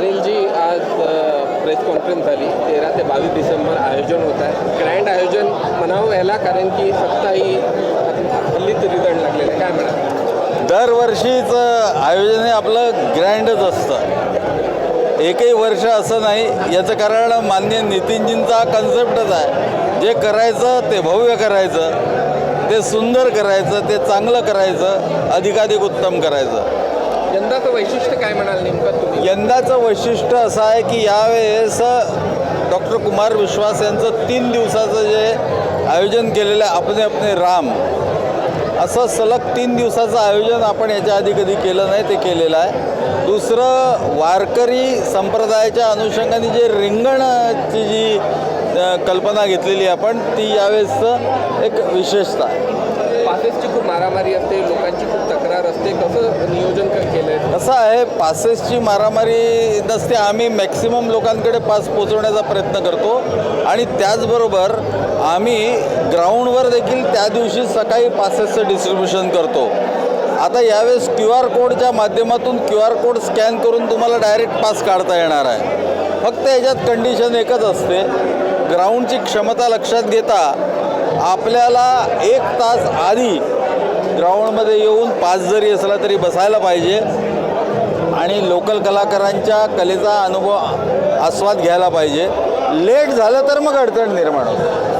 अनिलजी आज press conference झाली. तेरा ते बावीस डिसेंबर आयोजन होत आहे. ग्रँड आयोजन म्हणावं याला कारण की सत्ता ही हल्लीच रिझल्ट लागलेलं आहे. काय म्हणा दरवर्षीचं आयोजन हे आपलं ग्रँडच असतं. एकही वर्ष असं नाही. याचं कारण मान्य नितीनजींचा कन्सेप्टच आहे. जे करायचं ते भव्य करायचं. ते सुंदर करायचं ते चांगलं करायचं अधिकाधिक उत्तम करायचं. यंदाचं वैशिष्ट्य काय म्हणाल नेमकं तुम्ही? यंदाचं वैशिष्ट्य असं आहे की यावेळेस डॉक्टर कुमार विश्वास यांचं तीन दिवसाचं जे आयोजन केलेलं आहे अपने अपने राम असं सलग तीन दिवसाचं आयोजन आपण याच्या आधी कधी केलं नाही ते केलेलं आहे. दुसरं वारकरी संप्रदायाच्या अनुषंगाने जे रिंगणाची जी कल्पना घेतलेली आहे आपण ती यावेळेस एक विशेषता आहे. पासेसची खूप मारामारी असते लोकांची खूप तक्रार असते. कसं नियोजन केलं केलंय? कसं आहे पासेसची मारामारी नसते. आम्ही मॅक्सिमम लोकांकडे पास पोचवण्याचा प्रयत्न करतो. आणि त्याचबरोबर आम्ही ग्राउंडवर देखील त्या दिवशी सकाळी पासेसचं डिस्ट्रीब्युशन करतो. आता यावेळेस क्यू आर कोडच्या माध्यमातून क्यू आर कोड स्कॅन करून तुम्हाला डायरेक्ट पास काढता येणार आहे. फक्त याच्यात कंडिशन एकच असते. ग्राउंडची क्षमता लक्षात घेता आपल्याला एक तास आधी ग्राउंडमध्ये येऊन पाच जरी असला तरी बसायला पाहिजे. आणि लोकल कलाकारांच्या कलेचा अनुभव आस्वाद घ्यायला पाहिजे. लेट झालं तर मग अडचण निर्माण होते.